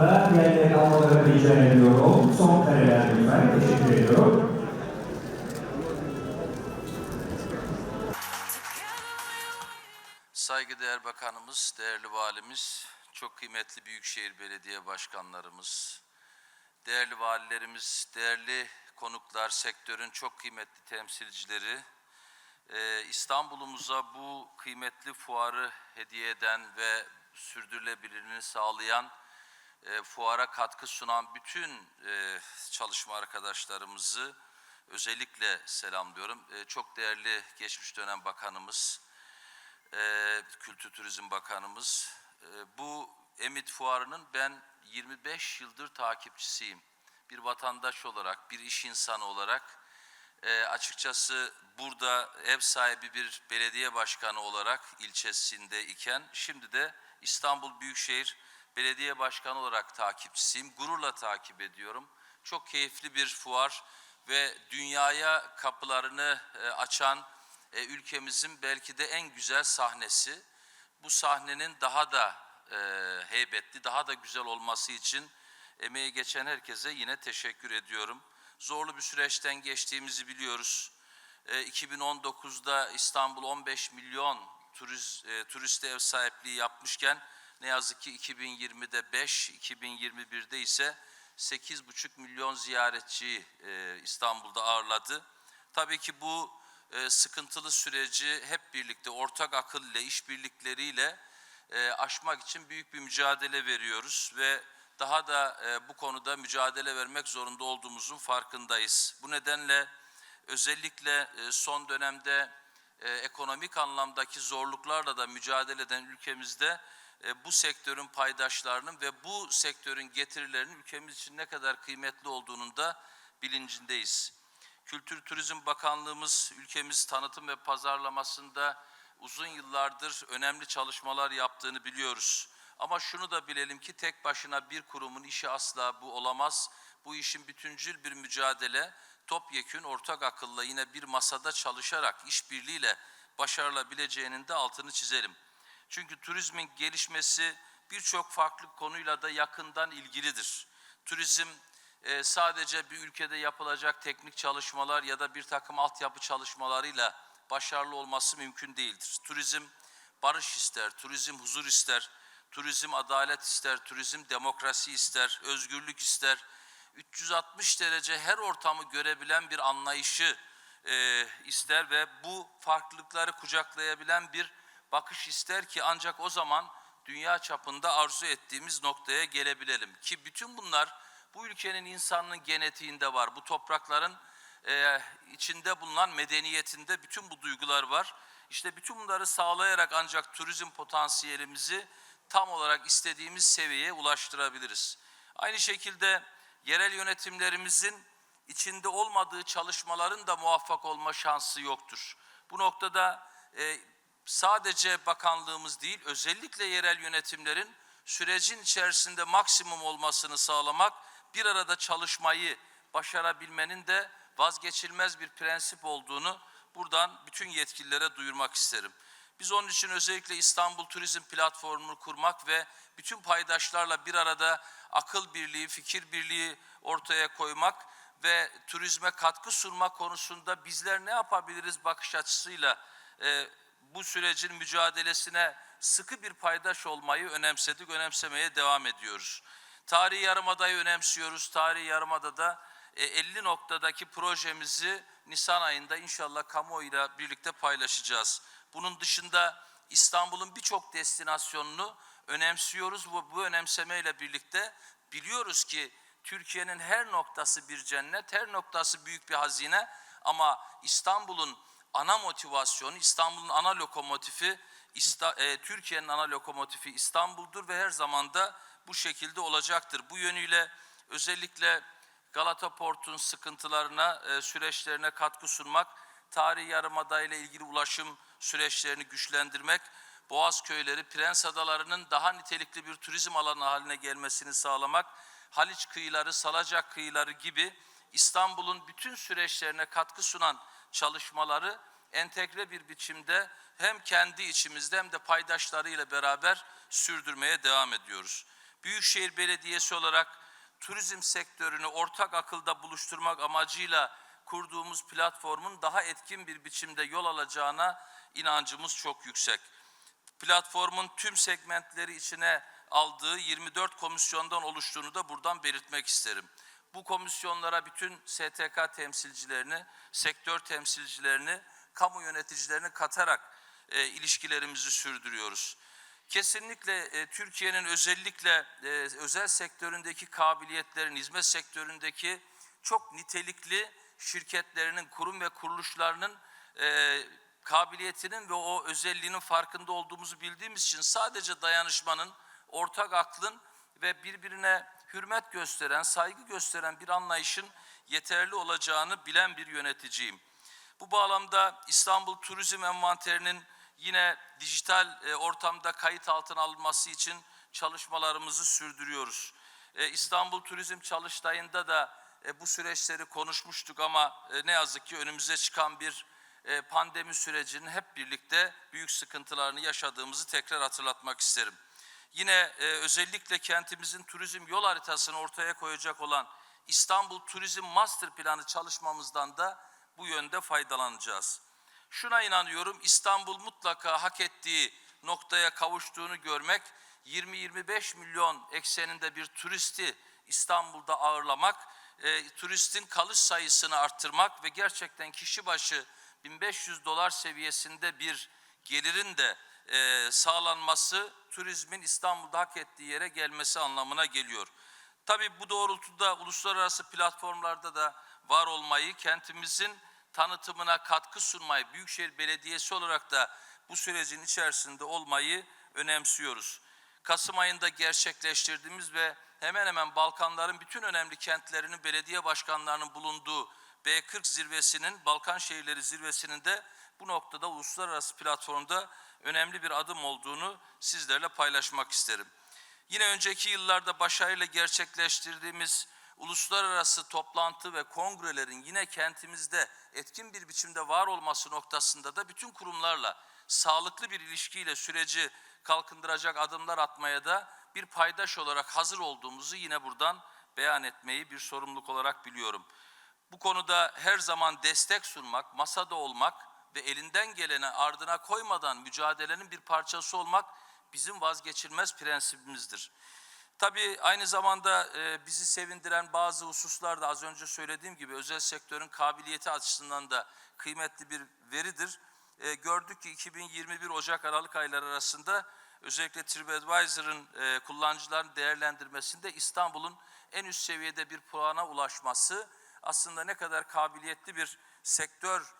da yerlerine almalarını rica ediyorum. Son kareler lütfen. Teşekkür ediyorum. Saygıdeğer Bakanımız, değerli Valimiz, çok kıymetli Büyükşehir Belediye Başkanlarımız, değerli valilerimiz, değerli konuklar, sektörün çok kıymetli temsilcileri, e, İstanbul'umuza bu kıymetli fuarı hediye eden ve sürdürülebilirliğini sağlayan, e, fuara katkı sunan bütün e, çalışma arkadaşlarımızı özellikle selamlıyorum. E, çok değerli geçmiş dönem bakanımız, e, Kültür Turizm Bakanımız. E, bu Emit Fuarı'nın ben 25 yıldır takipçisiyim. Bir vatandaş olarak, bir iş insanı olarak e, açıkçası burada ev sahibi bir belediye başkanı olarak ilçesinde iken şimdi de İstanbul Büyükşehir Belediye Başkanı olarak takipçisiyim. Gururla takip ediyorum. Çok keyifli bir fuar ve dünyaya kapılarını e, açan e, ülkemizin belki de en güzel sahnesi. Bu sahnenin daha da e, heybetli, daha da güzel olması için emeği geçen herkese yine teşekkür ediyorum. Zorlu bir süreçten geçtiğimizi biliyoruz. E, 2019'da İstanbul 15 milyon turiz, e, turiste ev sahipliği yapmışken ne yazık ki 2020'de 5, 2021'de ise 8,5 milyon ziyaretçiyi e, İstanbul'da ağırladı. Tabii ki bu e, sıkıntılı süreci hep birlikte ortak akıl ile, işbirlikleriyle e, aşmak için büyük bir mücadele veriyoruz ve daha da e, bu konuda mücadele vermek zorunda olduğumuzun farkındayız. Bu nedenle özellikle e, son dönemde e, ekonomik anlamdaki zorluklarla da mücadele eden ülkemizde bu sektörün paydaşlarının ve bu sektörün getirilerinin ülkemiz için ne kadar kıymetli olduğunun da bilincindeyiz. Kültür Turizm Bakanlığımız ülkemiz tanıtım ve pazarlamasında uzun yıllardır önemli çalışmalar yaptığını biliyoruz. Ama şunu da bilelim ki tek başına bir kurumun işi asla bu olamaz. Bu işin bütüncül bir mücadele, topyekün ortak akılla yine bir masada çalışarak, işbirliğiyle başarılabileceğinin de altını çizelim. Çünkü turizmin gelişmesi birçok farklı konuyla da yakından ilgilidir. Turizm e, sadece bir ülkede yapılacak teknik çalışmalar ya da bir takım altyapı çalışmalarıyla başarılı olması mümkün değildir. Turizm barış ister, turizm huzur ister, turizm adalet ister, turizm demokrasi ister, özgürlük ister. 360 derece her ortamı görebilen bir anlayışı e, ister ve bu farklılıkları kucaklayabilen bir bakış ister ki ancak o zaman dünya çapında arzu ettiğimiz noktaya gelebilelim. Ki bütün bunlar bu ülkenin insanının genetiğinde var. Bu toprakların e, içinde bulunan medeniyetinde bütün bu duygular var. İşte bütün bunları sağlayarak ancak turizm potansiyelimizi tam olarak istediğimiz seviyeye ulaştırabiliriz. Aynı şekilde yerel yönetimlerimizin içinde olmadığı çalışmaların da muvaffak olma şansı yoktur. Bu noktada e, sadece bakanlığımız değil, özellikle yerel yönetimlerin sürecin içerisinde maksimum olmasını sağlamak, bir arada çalışmayı başarabilmenin de vazgeçilmez bir prensip olduğunu buradan bütün yetkililere duyurmak isterim. Biz onun için özellikle İstanbul Turizm Platformu'nu kurmak ve bütün paydaşlarla bir arada akıl birliği, fikir birliği ortaya koymak ve turizme katkı sunma konusunda bizler ne yapabiliriz bakış açısıyla e, bu sürecin mücadelesine sıkı bir paydaş olmayı önemsedik, önemsemeye devam ediyoruz. Tarihi Yarımada'yı önemsiyoruz. Tarihi Yarımada'da e, 50 noktadaki projemizi Nisan ayında inşallah kamuoyuyla birlikte paylaşacağız. Bunun dışında İstanbul'un birçok destinasyonunu önemsiyoruz. Bu, bu önemsemeyle birlikte biliyoruz ki Türkiye'nin her noktası bir cennet, her noktası büyük bir hazine ama İstanbul'un ana motivasyonu, İstanbul'un ana lokomotifi, e, Türkiye'nin ana lokomotifi İstanbul'dur ve her zaman da bu şekilde olacaktır. Bu yönüyle özellikle Galata Port'un sıkıntılarına, e, süreçlerine katkı sunmak, tarihi yarımada ile ilgili ulaşım süreçlerini güçlendirmek, Boğaz köyleri, Prens Adaları'nın daha nitelikli bir turizm alanı haline gelmesini sağlamak, Haliç kıyıları, Salacak kıyıları gibi İstanbul'un bütün süreçlerine katkı sunan çalışmaları entegre bir biçimde hem kendi içimizde hem de paydaşlarıyla beraber sürdürmeye devam ediyoruz. Büyükşehir Belediyesi olarak turizm sektörünü ortak akılda buluşturmak amacıyla kurduğumuz platformun daha etkin bir biçimde yol alacağına inancımız çok yüksek. Platformun tüm segmentleri içine aldığı 24 komisyondan oluştuğunu da buradan belirtmek isterim. Bu komisyonlara bütün STK temsilcilerini, sektör temsilcilerini, kamu yöneticilerini katarak e, ilişkilerimizi sürdürüyoruz. Kesinlikle e, Türkiye'nin özellikle e, özel sektöründeki kabiliyetlerin, hizmet sektöründeki çok nitelikli şirketlerinin, kurum ve kuruluşlarının e, kabiliyetinin ve o özelliğinin farkında olduğumuzu bildiğimiz için sadece dayanışmanın, ortak aklın ve birbirine hürmet gösteren, saygı gösteren bir anlayışın yeterli olacağını bilen bir yöneticiyim. Bu bağlamda İstanbul Turizm Envanteri'nin yine dijital e, ortamda kayıt altına alınması için çalışmalarımızı sürdürüyoruz. E, İstanbul Turizm Çalıştayı'nda da e, bu süreçleri konuşmuştuk ama ne yazık ki önümüze çıkan bir pandemi sürecinin hep birlikte büyük sıkıntılarını yaşadığımızı tekrar hatırlatmak isterim. Yine e, özellikle kentimizin turizm yol haritasını ortaya koyacak olan İstanbul Turizm Master Planı çalışmamızdan da bu yönde faydalanacağız. Şuna inanıyorum İstanbul mutlaka hak ettiği noktaya kavuştuğunu görmek 20-25 milyon ekseninde bir turisti İstanbul'da ağırlamak, e, turistin kalış sayısını arttırmak ve gerçekten kişi başı 1500 dolar seviyesinde bir gelirin de e, sağlanması turizmin İstanbul'da hak ettiği yere gelmesi anlamına geliyor. Tabii bu doğrultuda uluslararası platformlarda da var olmayı, kentimizin tanıtımına katkı sunmayı, Büyükşehir Belediyesi olarak da bu sürecin içerisinde olmayı önemsiyoruz. Kasım ayında gerçekleştirdiğimiz ve hemen hemen Balkanların bütün önemli kentlerinin belediye başkanlarının bulunduğu B40 zirvesinin, Balkan Şehirleri zirvesinin de bu noktada uluslararası platformda önemli bir adım olduğunu sizlerle paylaşmak isterim. Yine önceki yıllarda başarıyla gerçekleştirdiğimiz uluslararası toplantı ve kongrelerin yine kentimizde etkin bir biçimde var olması noktasında da bütün kurumlarla sağlıklı bir ilişkiyle süreci kalkındıracak adımlar atmaya da bir paydaş olarak hazır olduğumuzu yine buradan beyan etmeyi bir sorumluluk olarak biliyorum. Bu konuda her zaman destek sunmak, masada olmak ve elinden geleni ardına koymadan mücadelenin bir parçası olmak bizim vazgeçilmez prensibimizdir. Tabii aynı zamanda e, bizi sevindiren bazı hususlar da az önce söylediğim gibi özel sektörün kabiliyeti açısından da kıymetli bir veridir. E, gördük ki 2021 Ocak-Aralık ayları arasında özellikle TripAdvisor'ın e, kullanıcıların değerlendirmesinde İstanbul'un en üst seviyede bir puana ulaşması aslında ne kadar kabiliyetli bir sektör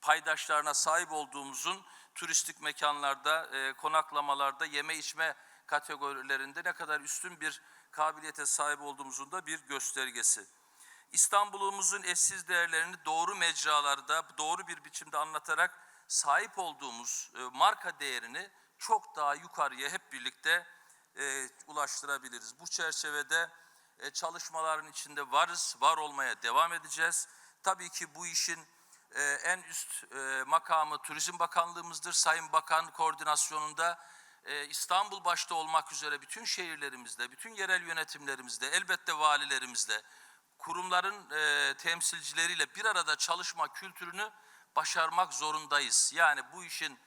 paydaşlarına sahip olduğumuzun turistik mekanlarda, e, konaklamalarda, yeme içme kategorilerinde ne kadar üstün bir kabiliyete sahip olduğumuzun da bir göstergesi. İstanbul'umuzun eşsiz değerlerini doğru mecralarda, doğru bir biçimde anlatarak sahip olduğumuz e, marka değerini çok daha yukarıya hep birlikte e, ulaştırabiliriz. Bu çerçevede e, çalışmaların içinde varız, var olmaya devam edeceğiz. Tabii ki bu işin e, en üst e, makamı Turizm Bakanlığımızdır. Sayın Bakan koordinasyonunda e, İstanbul başta olmak üzere bütün şehirlerimizde, bütün yerel yönetimlerimizde, elbette valilerimizle, kurumların e, temsilcileriyle bir arada çalışma kültürünü başarmak zorundayız. Yani bu işin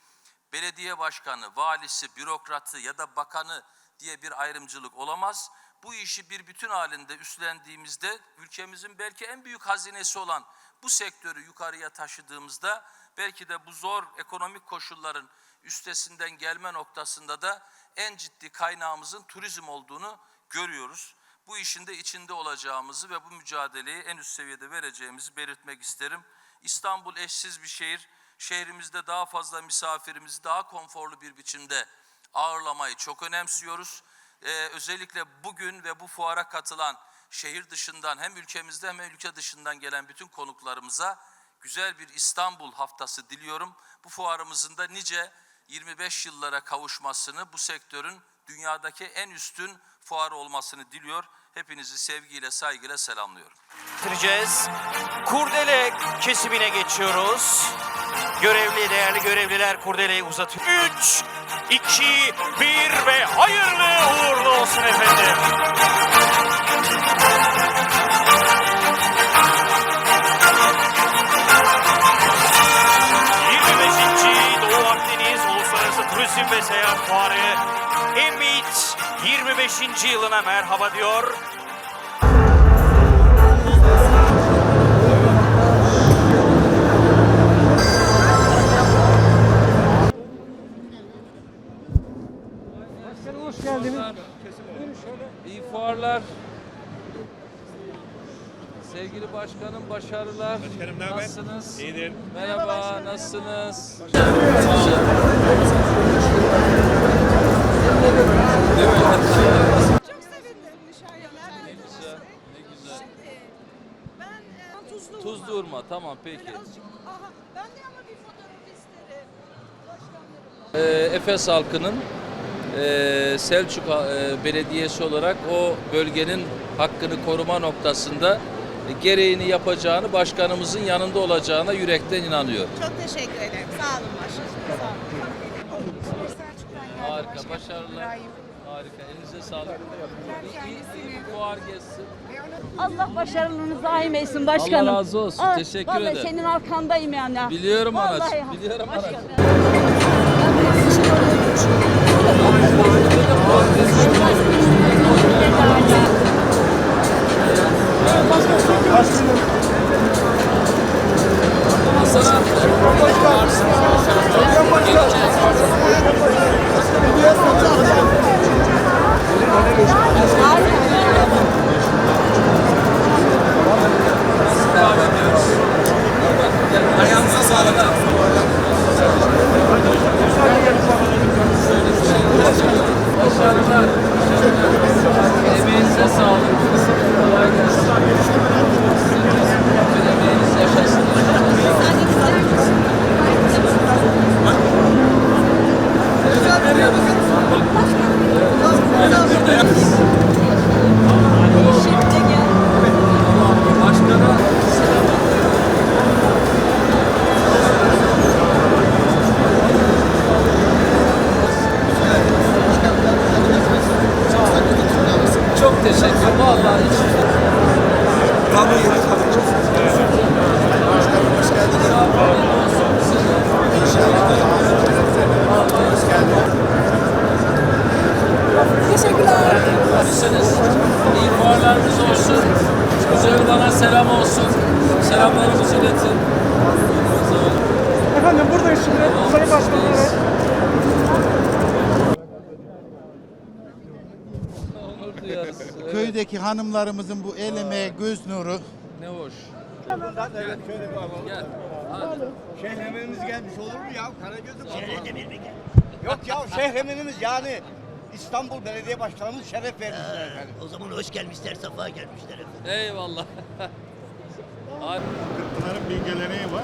belediye başkanı, valisi, bürokratı ya da bakanı diye bir ayrımcılık olamaz. Bu işi bir bütün halinde üstlendiğimizde ülkemizin belki en büyük hazinesi olan bu sektörü yukarıya taşıdığımızda belki de bu zor ekonomik koşulların üstesinden gelme noktasında da en ciddi kaynağımızın turizm olduğunu görüyoruz. Bu işin de içinde olacağımızı ve bu mücadeleyi en üst seviyede vereceğimizi belirtmek isterim. İstanbul eşsiz bir şehir. Şehrimizde daha fazla misafirimizi daha konforlu bir biçimde ağırlamayı çok önemsiyoruz. Ee, özellikle bugün ve bu fuara katılan şehir dışından hem ülkemizde hem ülke dışından gelen bütün konuklarımıza güzel bir İstanbul haftası diliyorum. Bu fuarımızın da nice 25 yıllara kavuşmasını, bu sektörün dünyadaki en üstün fuarı olmasını diliyor. Hepinizi sevgiyle, saygıyla selamlıyorum. bitireceğiz. Kurdele kesimine geçiyoruz. Görevli, değerli görevliler kurdeleyi uzatıyor. 3, 2, 1 ve hayırlı uğurlu olsun efendim. ...25. Doğu Akdeniz Uluslararası Turizm ve Seyahat Fuarı... ...Emit 25. yılına merhaba diyor. Geldiniz. İyi fuarlar. Sevgili başkanım başarılar. Başkanım ne haber? Nasılsınız? İyidir. Merhaba, nasılsınız? Çok sevindim nişanlılar. Ne güzel, ne güzel. Şimdi ben e, tuzlu Tuzlu urma, tamam peki. Aha, ben de ama bir fotoğraf isterim. Başkanlarımla. Ee, Efes halkının e, Selçuk e, Belediyesi olarak o bölgenin hakkını koruma noktasında gereğini yapacağını, başkanımızın yanında olacağına yürekten inanıyor. Çok teşekkür ederim. Sağ olun başkanım. Sağ olun. Harika, başarılar. Harika, elinize sağlık. Bir fuar geçsin. Allah başarılarınızı daim etsin başkanım. Allah razı olsun, Ah, teşekkür vallahi ederim. senin arkandayım yani. Biliyorum Vallahi anacığım, biliyorum başkanım. anacığım. Nasılsınız? İyi fuarlarınız olsun. Güzel bana selam olsun. Selamlarımızı iletin. Efendim buradayız şimdi. Sayın. Evet, Köydeki hanımlarımızın bu el emeği, göz nuru. Ne hoş. Gel. Şehremimiz gelmiş olur mu ya? Karagöz'üm Yok ya şehremimiz yani İstanbul Belediye Başkanımız şeref vermişler efendim. O zaman hoş gelmişler, safa gelmişler efendim. Eyvallah. Abi, Kırkpınar'ın bir geleneği var.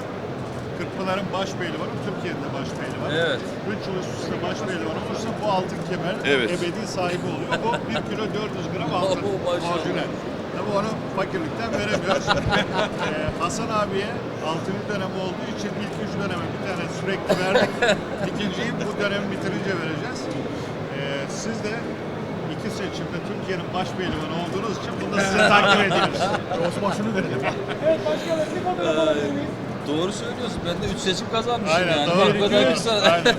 Kırkpınar'ın baş pehlivanı Türkiye'nin de baş pehlivanı. Evet. Üç yıl üst üste baş pehlivanı olursa bu altın kemer ebedi sahibi oluyor. Bu 1 kilo 400 gram altın Oo, maşallah. orijinal. Tabii onu fakirlikten veremiyoruz. Ee, Hasan abiye altın dönemi olduğu için ilk üç döneme bir tane sürekli verdik. İkinciyi bu dönemi bitirince vereceğiz. Ee, siz de iki seçimde Türkiye'nin baş pehlivanı olduğunuz için bunu da size takdir ediyoruz. Osman şunu verelim. Evet başkanım bir fotoğraf alabilir miyiz? doğru söylüyorsun. Ben de 3 seçim kazanmışım Aynen, yani. doğru. Bak, kısa. Aynen.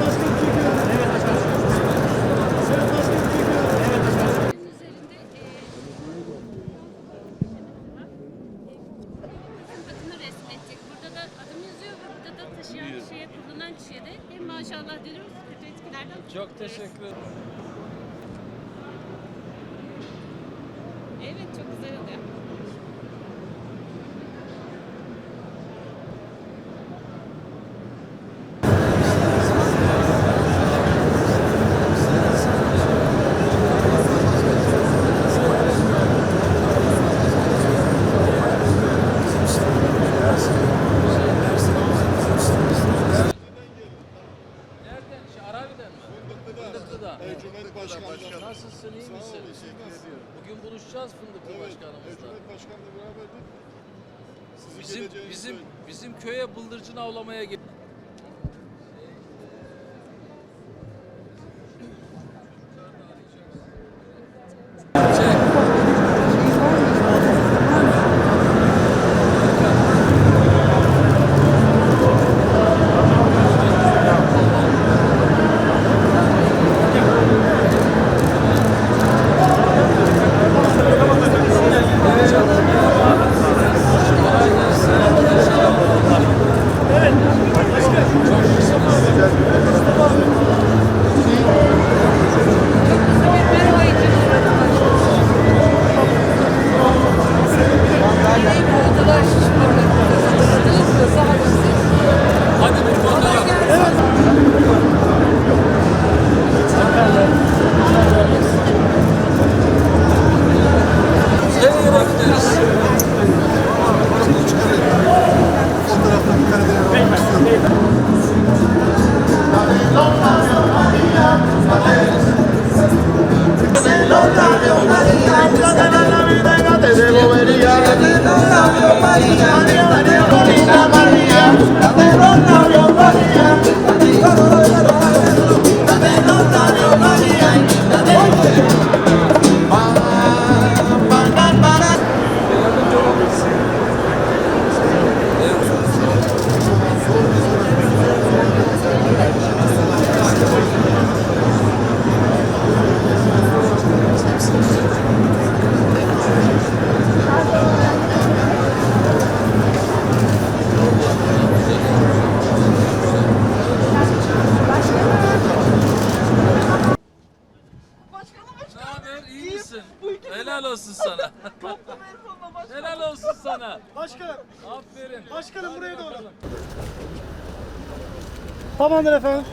Başkanım çekiyorum. Evet başkanım. Sayın Başkanım çekiyorum. Evet başkanım. üzerinde adını resmettik. Burada da adım yazıyor ve burada da taşıyan kişiye, kullanan kişiye de hem maşallah diyoruz kötü etkilerden Çok teşekkür ederim. Evet çok güzel oluyor. Bizim bizim bizim köye bıldırcın avlamaya gel. Tamamdır efendim.